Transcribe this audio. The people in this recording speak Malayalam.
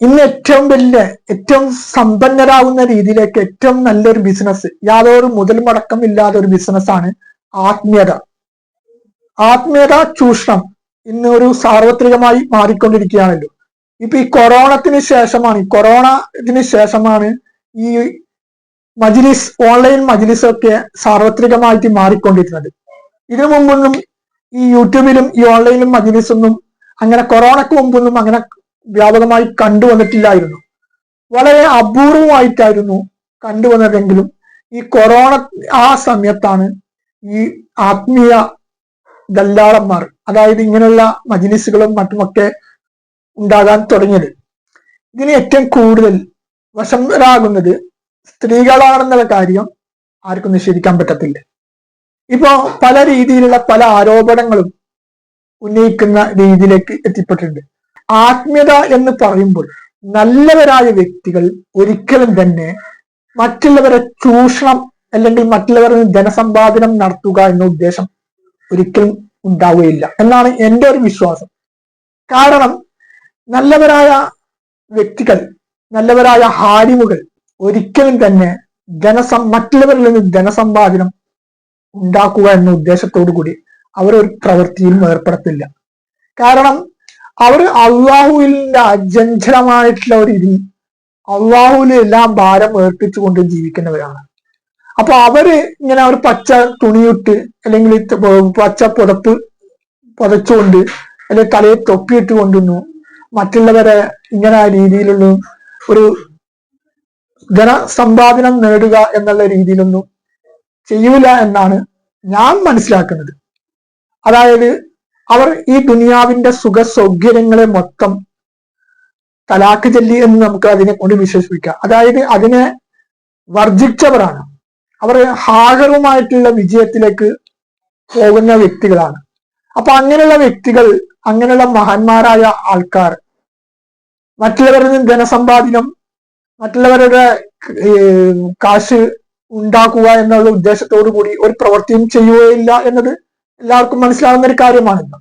ഇന്ന് ഏറ്റവും വലിയ ഏറ്റവും സമ്പന്നരാകുന്ന രീതിയിലേക്ക് ഏറ്റവും നല്ലൊരു ബിസിനസ് യാതൊരു മുതൽ മുടക്കം ഇല്ലാത്ത ഒരു ബിസിനസ്സാണ് ആത്മീയത. ആത്മീയത ചൂഷണം ഇന്ന് ഒരു സാർവത്രികമായി മാറിക്കൊണ്ടിരിക്കുകയാണല്ലോ. ഇപ്പൊ ഈ കൊറോണത്തിന് ശേഷമാണ് ഈ കൊറോണ ഇതിന് ശേഷമാണ് ഈ മജിലിസ് ഓൺലൈൻ മജിലിസ് ഒക്കെ സാർവത്രികമായിട്ട് മാറിക്കൊണ്ടിരുന്നത്. ഇതിനു മുമ്പൊന്നും ഈ യൂട്യൂബിലും ഈ ഓൺലൈനിലും മജിലിസ് ഒന്നും അങ്ങനെ കൊറോണക്ക് മുമ്പൊന്നും അങ്ങനെ വ്യാപകമായി കണ്ടുവന്നിട്ടില്ലായിരുന്നു. വളരെ അപൂർവമായിട്ടായിരുന്നു കണ്ടുവന്നതെങ്കിലും ഈ കൊറോണ ആ സമയത്താണ് ഈ ആത്മീയ ദല്ലാളന്മാർ അതായത് ഇങ്ങനെയുള്ള മജിലിസുകളും മറ്റുമൊക്കെ ഉണ്ടാകാൻ തുടങ്ങിയത്. ഇതിന് ഏറ്റവും കൂടുതൽ വശംവരാകുന്നത് സ്ത്രീകളാണെന്നുള്ള കാര്യം ആർക്കും നിഷേധിക്കാൻ പറ്റത്തില്ല. ഇപ്പോ പല രീതിയിലുള്ള പല ആരോപണങ്ങളും ഉന്നയിക്കുന്ന രീതിയിലേക്ക് എത്തിപ്പെട്ടിട്ടുണ്ട്. ആത്മീയത എന്ന് പറയുമ്പോൾ നല്ലവരായ വ്യക്തികൾ ഒരിക്കലും തന്നെ മറ്റുള്ളവരെ ചൂഷണം അല്ലെങ്കിൽ മറ്റുള്ളവരിൽ ധനസമ്പാദനം നടത്തുക എന്ന ഉദ്ദേശം ഒരിക്കലും ഉണ്ടാവുകയില്ല എന്നാണ് എന്റെ ഒരു വിശ്വാസം. കാരണം നല്ലവരായ വ്യക്തികൾ നല്ലവരായ ഹാരിമുകൾ ഒരിക്കലും തന്നെ ധനസം മറ്റുള്ളവരിൽ നിന്ന് ധനസമ്പാദനം ഉണ്ടാക്കുക എന്ന ഉദ്ദേശത്തോടു കൂടി അവരൊരു പ്രവൃത്തിയിലും ഏർപ്പെടത്തില്ല. കാരണം അവർ അള്ളാഹുവിന്റെ അജഞ്ചലമായിട്ടുള്ള ഒരു രീതി. അള്ളാഹുവിൽ എല്ലാം ഭാരം ഏർപ്പിച്ചുകൊണ്ട് ജീവിക്കുന്നവരാണ്. അപ്പൊ അവർ ഇങ്ങനെ ഒരു പച്ച തുണിയിട്ട് അല്ലെങ്കിൽ പച്ച പുതപ്പ് പുതച്ചുകൊണ്ട് അല്ലെങ്കിൽ തലയിൽ തൊപ്പിയിട്ട് കൊണ്ടുവന്നു. മറ്റുള്ളവരെ ഇങ്ങനെ രീതിയിലുള്ള ഒരു ധനസമ്പാദനം നേടുക എന്നുള്ള രീതിയിലൊന്നും ചെയ്യൂല എന്നാണ് ഞാൻ മനസ്സിലാക്കുന്നത്. അതായത് അവർ ഈ ദുനിയാവിന്റെ സുഖ സൗകര്യങ്ങളെ മൊത്തം തലാക്ക് ചെല്ലി എന്ന് നമുക്ക് അതിനെ കൊണ്ട് വിശ്വസിപ്പിക്കാം. അതായത് അതിനെ വർജിച്ചവരാണ്. അവർ ഹാഗറുമായിട്ടുള്ള വിജയത്തിലേക്ക് പോകുന്ന വ്യക്തികളാണ്. അപ്പൊ അങ്ങനെയുള്ള വ്യക്തികൾ അങ്ങനെയുള്ള മഹാന്മാരായ ആൾക്കാർ മറ്റുള്ളവരിൽ നിന്ന് ധനസമ്പാദനം മറ്റുള്ളവരുടെ കാശ് ഉണ്ടാക്കുക എന്നുള്ള ഉദ്ദേശത്തോടു കൂടി ഒരു പ്രവൃത്തിയും ചെയ്യുകയില്ല എന്നത് എല്ലാവർക്കും മനസ്സിലാവുന്ന ഒരു കാര്യമാണല്ലോ.